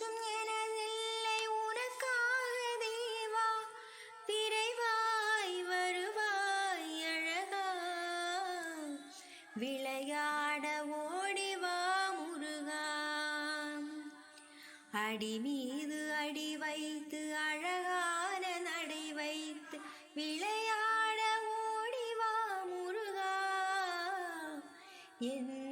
ஒன்றும் எனதில்லை உனக்காக தேவா விரைவாய் வருவாய் அழகா. விளையாட ஓடிவா முருகா. அடி மீது அடி வைத்து அழகான நடை வைத்து விளையாட ஓடிவா முருகா. என்